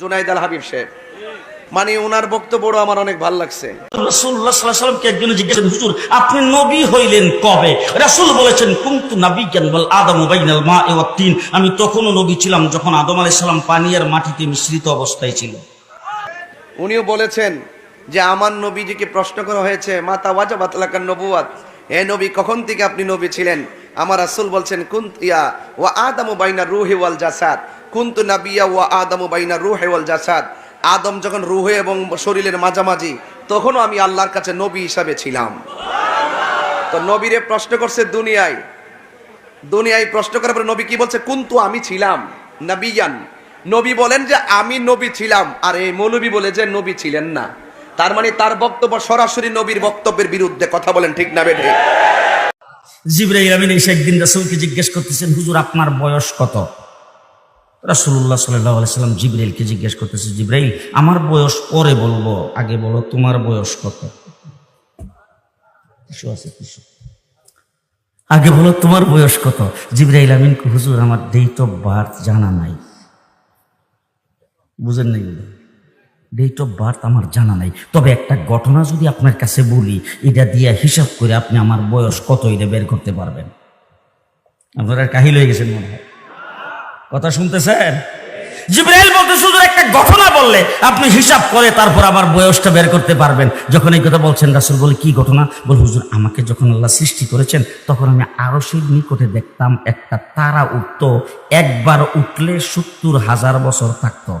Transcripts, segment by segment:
জুনাইদ আল হাবিব সাহেব। মানে ওনার বক্তব্য আমার অনেক ভালো লাগছে। একজন জিজ্ঞেস হুজুর আপনি নবী হইলেন কবে? রাসূল বলেছেন কুনতু নাবিয়্যান ওয়াল আদামু বাইনাল মা'i ওয়াত তিন। আমি তখনও নবী ছিলাম যখন আদম আলাইহিস সালাম পানি আর মাটিতে মিশ্রিত অবস্থায় ছিল। উনিও বলেছেন যে আমার নবীজিকে প্রশ্ন করা হয়েছে মাতা ওয়াজাবাত লাকান নবুয়াত? হে নবী কখন থেকে আপনি নবী ছিলেন? আমার রাসূল বলছেন কুন ইয়া ওয়া আদামু বাইনা রুহি ওয়াল জাসাদ। কুনতু নাবিয়া ওয়া আদম বাইনা রুহি ওয়াল জাসাদ। আদম যখন রুহে এবং শরীরের মাঝামাঝি, তখনও আমি আল্লাহর কাছে নবী হিসাবে ছিলাম। তো নবীরে প্রশ্ন করছে দুনিয়ায়। দুনিয়ায় প্রশ্ন করার পরে নবী কি বলছে? কুন্তু আমি ছিলাম, নবিয়ান। নবী বলেন যে, আমি নবী ছিলাম। আর এই মৌলবী বলে যে, নবী ছিলেন না। তার মানে তার বক্তব্য সরাসরি নবীর বক্তব্যের বিরুদ্ধে কথা বলেন, ঠিক না বেঠে? জিব্রাইল আমিন এসে একদিন রাসূলকে জিজ্ঞেস করতেছেন, হুজুর, আপনার বয়স কত? রাসূলুল্লাহ সাল্লাল্লাহু আলাইহি সাল্লাম জিব্রাইলকে জিজ্ঞেস করতেছে, জিব্রাইল, আমার বয়স পরে বলব, আগে বলো তোমার বয়স কত? কিছু আগে বলো তোমার বয়স কত? জিব্রাইল আমিন, হুজুর, আমার ডেট অফ বার্থ জানা নাই। বুঝেন নাই ডেট অফ বার্থ আমার জানা নাই। তবে একটা ঘটনা যদি আপনার কাছে বলি, এটা দিয়ে হিসাব করে আপনি আমার বয়স কত এটা বের করতে পারবেন? আপনারা কাহিল হয়ে গেছেন মনে হয়। কথা শুনতেছেন? জিব্রাইল বলতে শুধু একটা ঘটনা বললে আপনি হিসাব করে তারপর আবার বয়সটা বের করতে পারবেন। যখন এই কথা বলছেন, রাসুল বলে, কি ঘটনা? বল, হুজুর, আমাকে যখন আল্লাহ সৃষ্টি করেছেন, তখন আমি আরও সেই নিকটে দেখতাম একটা তারা উঠত। একবার উঠলে সত্তর হাজার বছর থাকতো।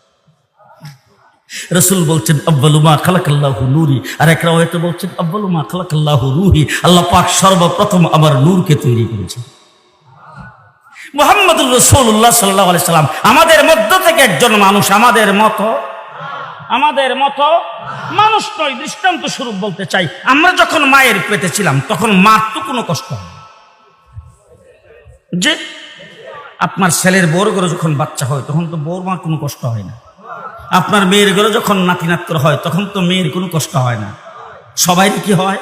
রসুল বলছেন আব্বালুমা খালাকাল্লাহু নূরি। আর এক রাওয়ায়াতে বলছেন আব্বালুমা খালাকাল্লাহু রুহি। আল্লাহ পাক সর্বপ্রথম আমার নূরকে তৈরি করেছেন। মোহাম্মদুর রসুল্লাহ সাল্লাহ আলি সাল্লাম আমাদের মধ্য থেকে একজন মানুষ আমাদের মতো? আমাদের মতো? মানুষ নয়, দৃষ্টান্ত স্বরূপ বলতে চাই। আমরা যখন মায়ের পেটে ছিলাম, তখন মার তো কোনো কষ্ট হয় যে আপনার ছেলের বড় করে যখন বাচ্চা হয়, তখন তো বউর মার কোনো কষ্ট হয় না। আপনার মেয়ের ঘরে যখন নাতি নাত্র হয়, তখন তো মেয়ের কোনো কষ্ট হয় না। সবাইরই কি হয়?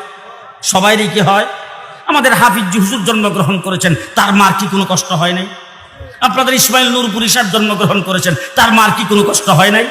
সবাইরই কি হয়? আমাদের হাফিজ হুজুর জন্মগ্রহণ করেছেন, তার মার কি কোনো কষ্ট হয় নাই? আপনাদের ইসমাইল নূরপুরি সাহেব জন্মগ্রহণ করেছেন, তার মার কি কোনো কষ্ট হয় নাই?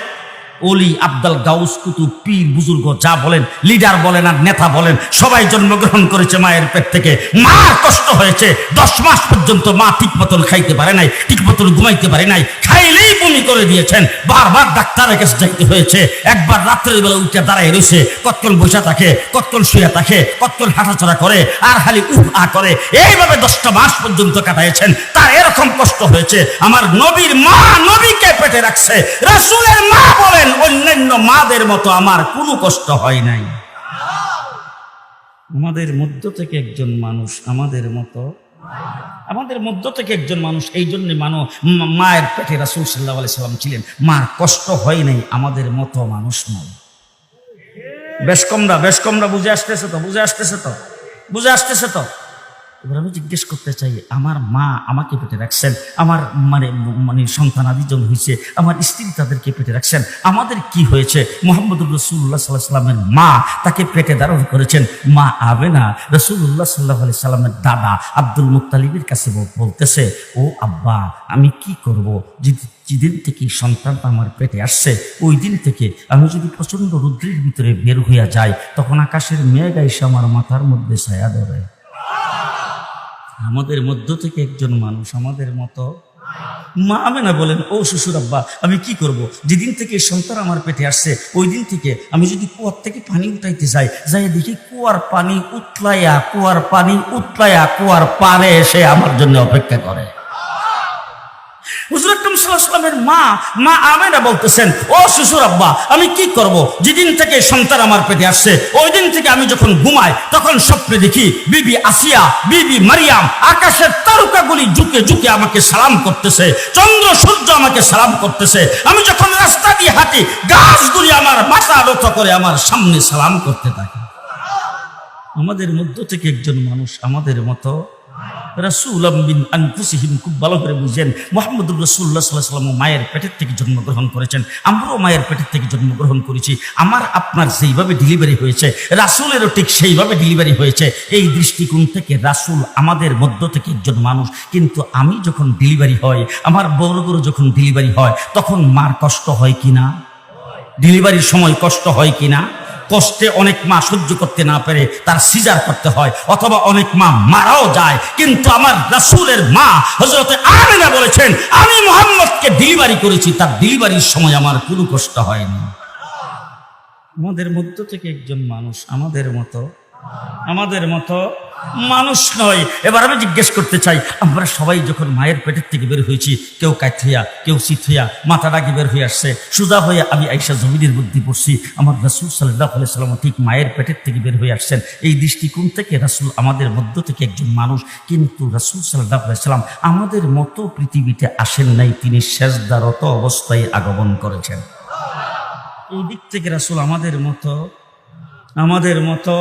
অলি আব্দাল গাউস কুতুব পীর বুজুর্গ যা বলেন, লিডার বলেন আর নেতা বলেন, সবাই জন্মগ্রহণ করেছে মায়ের পেট থেকে। মার কষ্ট হয়েছে, দশ মাস পর্যন্ত মা ঠিক মতন খাইতে পারে নাই ঠিক মতন ঘুমাইতে পারে নাই, খাইলেই বমি করে দিয়েছেন। বারবার ডাক্তারের কাছে যাইতে হয়েছে, একবার রাত্রের বেলা উঠে দাঁড়ায় রয়েছে, কতক্ষণ বসে থাকে, কতক্ষণ শুয়ে থাকে, কতক্ষণ হাঁটাচড়া করে, আর খালি উহ আ করে। এইভাবে দশটা মাস পর্যন্ত কাটাইছেন, তার এরকম কষ্ট হয়েছে। আমার নবীর মা নবীকে পেটে রাখছে, রাসূলের মা বলেন অন্যান্য মাদের মতো আমার কোনো কষ্ট হয় নাই। আমাদের মধ্য থেকে একজন মানুষ আমাদের মতো, আমাদের মধ্য থেকে একজন মানুষ এই জন্য মানো মায়ের পেটে রাসুল সাল্লাহ সাল্লাম ছিলেন, মার কষ্ট হয় নাই, আমাদের মতো মানুষ নয় বেশ কমরা বেশ কমরা, বুঝে আসতেছে তো, বুঝে আসতেছে তো, বুঝে আসতেছে তো। এবার আমি জিজ্ঞেস করতে চাই, আমার মা আমাকে পেটে রাখছেন, আমার মানে মানে সন্তান আদি জন হয়েছে, আমার স্ত্রী তাদেরকে পেটে রাখছেন, আমাদের কি হয়েছে? মোহাম্মদুর রসুল্লাহ সাল্লাহ সাল্লামের মা তাকে পেটে ধারণ করেছেন, মা আবেনা রসুল্লাহ সাল্লাহ আলি সাল্লামের দাদা আব্দুল মুক্তালিবের কাছে বলতেছে, ও আব্বা, আমি কি করব? যদি যেদিন থেকে সন্তানটা আমার পেটে আসছে ওই দিন থেকে আমি যদি প্রচণ্ড রুদ্রের ভিতরে বের হইয়া যাই, তখন আকাশের মেঘ এসে আমার মাথার মধ্যে ছায়া ধরে। আমাদের মধ্য থেকে একজন মানুষ আমাদের মতো মা আমি না বলেন, ও শ্বশুর আব্বা, আমি কি করব? যেদিন থেকে সন্তান আমার পেটে আসছে ওই দিন থেকে আমি যদি কুয়ার থেকে পানি উঠাইতে যাই যাই দেখি কুয়ার পানি উতলাইয়া, কুয়ার পানি উতলাইয়া, কুয়ার পারে এসে আমার জন্য অপেক্ষা করে। হুজুর আকরম মা মা আমেনা বলতেছেন, ও শ্বশুর আব্বা, আমি কি করব? যেদিন থেকে সন্তান আমার পেটে আসছে ওই দিন থেকে আমি যখন ঘুমাই, তখন দেখি বিবি আসিয়া, বিবি মারিয়াম আকাশের ঝুঁকে ঝুঁকে আমাকে সালাম করতেছে, চন্দ্র সূর্য আমাকে সালাম করতেছে। আমি যখন রাস্তা দিয়ে হাঁটি, গাছগুলি আমার মাথা নত করে আমার সামনে সালাম করতে থাকে। আমাদের মধ্য থেকে একজন মানুষ আমাদের মতো রাসুল বিন আনফুসিহিম খুব ভালো করে বুঝেন, মোহাম্মদুর রসুল্লাহ সাল্লাহ মায়ের পেটের থেকে জন্মগ্রহণ করেছেন, আমরাও মায়ের পেটের থেকে জন্মগ্রহণ করেছি, আমার, আপনার যেইভাবে ডেলিভারি হয়েছে, রাসুলেরও ঠিক সেইভাবে ডেলিভারি হয়েছে, এই দৃষ্টিকোণ থেকে রাসুল আমাদের মধ্য থেকে একজন মানুষ, কিন্তু আমি যখন ডেলিভারি হয়, আমার বড় বড় যখন ডেলিভারি হয়, তখন মার কষ্ট হয় কিনা? ডেলিভারির সময় কষ্ট হয় কিনা? কষ্টে অনেক মা সহ্য করতে না পেরে তার সিজার করতে হয়, অথবা অনেক মা মারাও যায়। কিন্তু আমার রাসুলের মা হজরতে আমিনা বলেছেন, আমি মোহাম্মদকে ডেলিভারি করেছি, তার ডেলিভারির সময় আমার কোনো কষ্ট হয়নি। আমাদের মধ্য থেকে একজন মানুষ আমাদের মতো আমাদের মতো মানুষ নয়। এবার আমি জিজ্ঞেস করতে চাই, আমরা সবাই যখন মায়ের পেটের থেকে বের হয়েছি, কেউ কাইথিয়া কেউ সিথিয়া মাথা ডাকি বের হয়ে আসছে, সুজা হয়ে আমি আইসা জমিনের বুদ্ধি পড়ছি, আমার রাসুল সাল্লাহ সাল্লাম ঠিক মায়ের পেটের থেকে বের হয়ে আসছেন। এই দৃষ্টিকোণ থেকে রাসুল আমাদের মধ্য থেকে একজন মানুষ, কিন্তু রাসুল সাল্লাহ সাল্লাম আমাদের মতো পৃথিবীতে আসেন নাই, তিনি শেষদারত অবস্থায় আগমন করেছেন। এই দিক থেকে রাসুল আমাদের মতো আমাদের মতো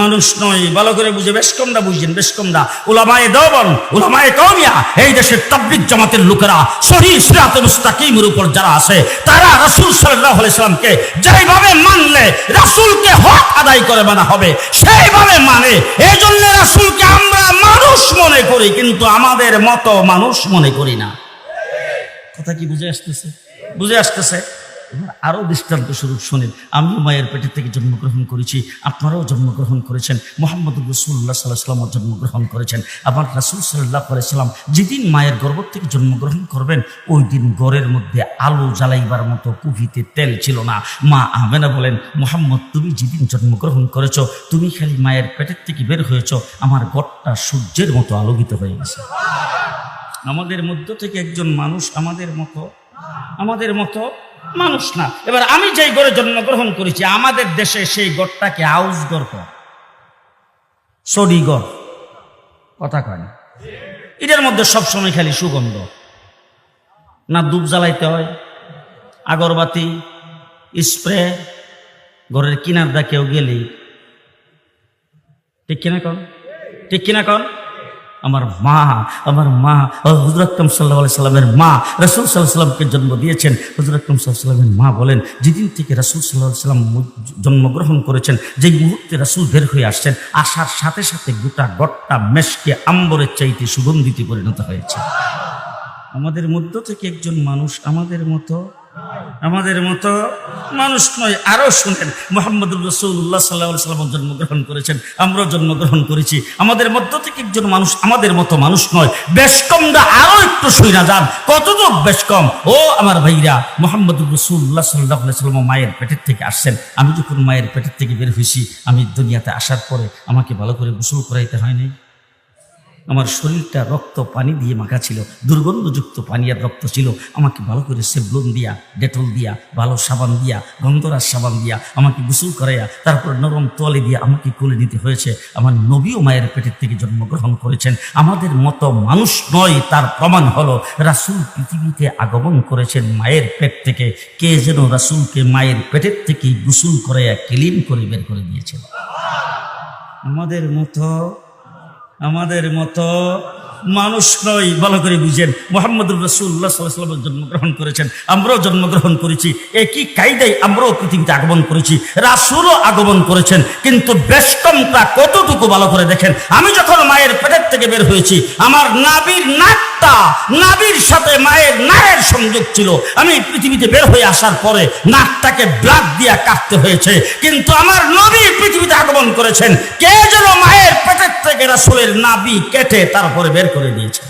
মানুষ নয়। ভালো করে বুঝে, বেশ কমরা বুঝছেন বেশ কমরা উলামায়ে দেওবন উলামায়ে কৌমিয়া এই দেশের তাবলিক জামাতের লোকেরা, সহি সিরাতে মুস্তাকিমের উপর যারা আছে, তারা রাসূল সাল্লাল্লাহু আলাইহি সাল্লামকে যেইভাবে মানলে, রাসূলকে হক আদায় করে মানা হবে, সেইভাবে মানে। এই জন্য রাসূলকে আমরা মানুষ মনে করি, কিন্তু আমাদের মতো মানুষ মনে করি না। কথা কি বুঝে আসতেছে? বুঝে আসতেছে? এবার আরও দৃষ্টান্ত স্বরূপ শোনেন। আমিও মায়ের পেটের থেকে জন্মগ্রহণ করেছি। আপনারাও জন্মগ্রহণ করেছেন। মোহাম্মদ রসুল্লাহ সাল্লাহ সাল্লামও জন্মগ্রহণ করেছেন। আবার রাসুল সাল্লাহ সাল্লাম যেদিন মায়ের গর্ব থেকে জন্মগ্রহণ করবেন, ওই দিন গড়ের মধ্যে আলো জ্বালাইবার মতো কুভিতে তেল ছিল না। মা আমেনা বলেন, মোহাম্মদ, তুমি যেদিন জন্মগ্রহণ করেছ, তুমি খালি মায়ের পেটের থেকে বের হয়েছ। আমার গড়টা সূর্যের মতো আলোকিত হয়ে গেছে। আমাদের মধ্য থেকে একজন মানুষ আমাদের মতো আমাদের মতো মানুষ না। এবার আমি যেই গড়ে জন্মগ্রহণ করেছি, আমাদের দেশে সেই গড়টাকে আউস গড় কর সডি গড়। কথা কয় না। এটার মধ্যে সবসময় খালি সুগন্ধ। না ধূপ জ্বালাইতে হয়, আগরবাতি, স্প্রে, ঘরের কিনার দা কেউ গেলেই। ঠিক কিনা কন? ঠিক কিনা কন? আমার মা আমার মা হুজুর আকরম সাল্লাহ সাল্লামের মা, রসুল সাল্লাহ সাল্লামকে জন্ম দিয়েছেন। হুজুর আকরম সাল্লামের মা বলেন, যেদিন থেকে রসুল সাল্লাহ সাল্লাম জন্মগ্রহণ করেছেন যে মুহূর্তে রসুল বের হয়ে আসছেন, আসার সাথে সাথে গোটা গট্টা মেশকে আম্বরের চাইতে সুগন্ধিতে পরিণত হয়েছে। আমাদের মধ্য থেকে একজন মানুষ আমাদের মতো আমাদের মতো মানুষ নয়, আরও শুনেন মোহাম্মদ রসুল্লাহ সাল্লাহ সাল্লাম জন্মগ্রহণ করেছেন, আমরাও জন্মগ্রহণ করেছি। আমাদের মধ্য থেকে একজন মানুষ আমাদের মতো মানুষ নয়, বেশ কমরা আরও একটু শুইনা যান। কতটুক বেশ কম? ও আমার ভাইরা মোহাম্মদ রসুল্লাহ সাল্লাহ সাল্লাম মায়ের পেটের থেকে আসছেন। আমি যখন মায়ের পেটের থেকে বের হয়েছি, আমি দুনিয়াতে আসার পরে আমাকে ভালো করে গোসল করাইতে হয়নি আমার শরীরটা রক্ত পানি দিয়ে মাখা ছিল, দুর্গন্ধযুক্ত পানি আর রক্ত ছিল। আমাকে ভালো করে সেবলুন দিয়া, ডেটল দিয়া, ভালো সাবান দিয়া, গন্ধরাজ সাবান দিয়া, আমাকে গোসল করাইয়া, তারপর নরম তোয়ালে দিয়ে আমাকে কোলে নিতে হয়েছে। আমার নবীও মায়ের পেটের থেকে জন্মগ্রহণ করেছেন। আমাদের মতো মানুষ নয়, তার প্রমাণ হলো, রাসুল পৃথিবীতে আগমন করেছেন মায়ের পেট থেকে। কে যেন রাসুলকে মায়ের পেটের থেকেই গোসল করাইয়া ক্লিন করে বের করে দিয়েছেন আমাদের মতো আমাদের মতো মানুষ নয়, ভালো করে বুঝেন। মোহাম্মদুর রসুল্লাহ জন্মগ্রহণ করেছেন, আমরাও জন্মগ্রহণ করেছি। একই কায়দায় আমরাও পৃথিবীতে আগমন করেছি, রাসুলও আগমন করেছেন, কিন্তু বেষ্টমটা কতটুকু ভালো করে দেখেন। আমি যখন মায়ের পেটের থেকে বের হয়েছি, আমার নাবির নাকটা নাবির সাথে মায়ের নায়ের সংযোগ ছিল। আমি পৃথিবীতে বের হয়ে আসার পরে নাকটাকে ব্লাড দিয়া কাটতে হয়েছে, কিন্তু আমার নবী আগমন করেছেন। কে যেন মায়ের পেটের থেকে রাসুলের নাবি কেটে তারপরে বের করে দিয়েছে।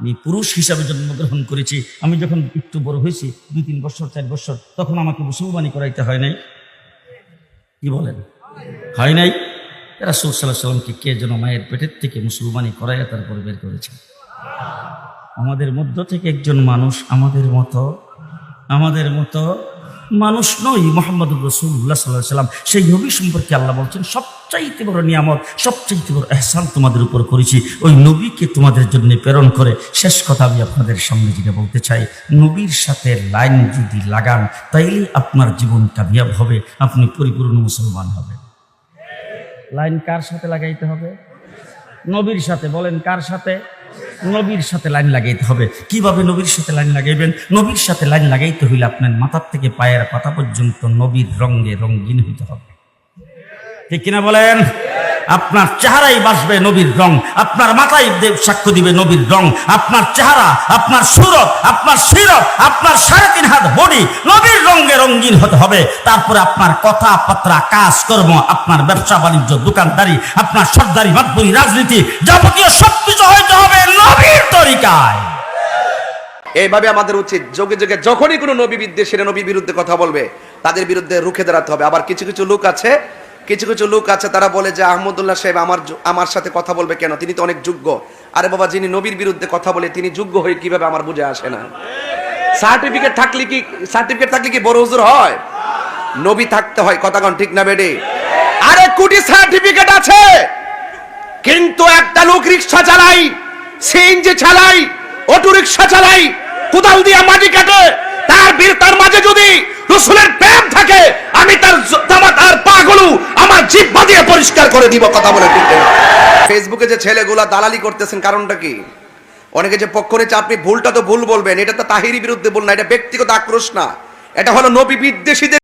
আমি পুরুষ হিসাবে জন্মগ্রহণ করেছি। আমি যখন একটু বড় হয়েছি, দুই তিন বছর, চার বছর, তখন আমাকে মুসলমানি করাইতে হয় নাই। কি বলেন? হয় নাই? রাসুল সাল্লাহ সাল্লামকে কে যেন মায়ের পেটের থেকে মুসলমানি করাইয়া তারপরে বের করেছে। আমাদের মধ্য থেকে একজন মানুষ আমাদের মতো আমাদের মতো মানুষ নই মোহাম্মদ রসুল্লাহ সাল্লাহ সাল্লাম সেই নবী সম্পর্কে আল্লাহ বলছেন, সবচাইতে বড় নিয়ামত, সবচাইতে বড় এহসান তোমাদের উপর করেছি। ওই নবীকে তোমাদের জন্য প্রেরণ করে শেষ কথা আমি আপনাদের সামনে যেটা বলতে চাই, নবীর সাথে লাইন যদি লাগান, তাইলে আপনার জীবন কামিয়াব হবে, আপনি পরিপূর্ণ মুসলমান হবেন। লাইন কার সাথে লাগাইতে হবে? নবীর সাথে, বলেন কার সাথে? নবীর সাথে লাইন লাগাইতে হবে। কীভাবে নবীর সাথে লাইন লাগাইবেন? নবীর সাথে লাইন লাগাইতে হইলে আপনার মাথার থেকে পায়ের পাতা পর্যন্ত নবীর রঙে রঙিন হইতে হবে। ঠিক কিনা বলেন? আপনার চেহারাই বাসবে নবীর রং, আপনার মাথায় দেব- সাক্ষ্য দিবে নবীর রং। আপনার চেহারা, আপনার সুরত, আপনার সিরত আপনার সাড়ে তিন হাত বডি নবীর রঙে রঙিন হতে হবে। তারপরে আপনার কথাবার্তা কাজকর্ম আপনার ব্যবসা, বাণিজ্য, দোকানদারি, আপনার সর্দারি, মাতবরি, রাজনীতি, যাবতীয় সবকিছু হইতে হবে নবীর তরিকায়। এইভাবে আমাদের উচিত যোগে যোগে যখনই কোনো নবী বিদ্বেষীরা নবীর বিরুদ্ধে কথা বলবে, তাদের বিরুদ্ধে রুখে দাঁড়াতে হবে। আবার কিছু কিছু লোক আছে কিছু কিছু লোক আছে, তারা বলে যে আহমদুল্লাহ সাহেব আমার আমার সাথে কথা বলবে কেন? তিনি তো অনেক যোগ্য। আরে বাবা, যিনি নবীর বিরুদ্ধে কথা বলে, তিনি যোগ্য হয়ে কীভাবে আমার বুঝে আসে না? সার্টিফিকেট থাকলে কি, সার্টিফিকেট থাকলে কি বড় হুজুর হয়? নবী থাকতে হয় কথাগণ ঠিক না বেডে? আরে কোটি সার্টিফিকেট আছে, কিন্তু একটা লোক রিক্সা চালাই, সিএনজি চালাই, অটো রিক্সা চালাই, কোদাল দিয়ে মাটি কাটে, তার বীর তার মাঝে যদি রসুলের প্রেম থাকে, আমি তার তার পাগুলো আমার জিব্বা দিয়ে পরিষ্কার করে দিব কথা বলে ঠিক? ফেসবুকে যে ছেলেগুলা দালালি করতেছেন, কারণটা কি অনেকে যে পক্ষ নিচ্ছে আপনি ভুলটা তো ভুল বলবেন, এটা তো তাহিরি বিরুদ্ধে ভুল না, এটা ব্যক্তিগত আক্রোশ না এটা হলো নবী বিদ্বেষীদের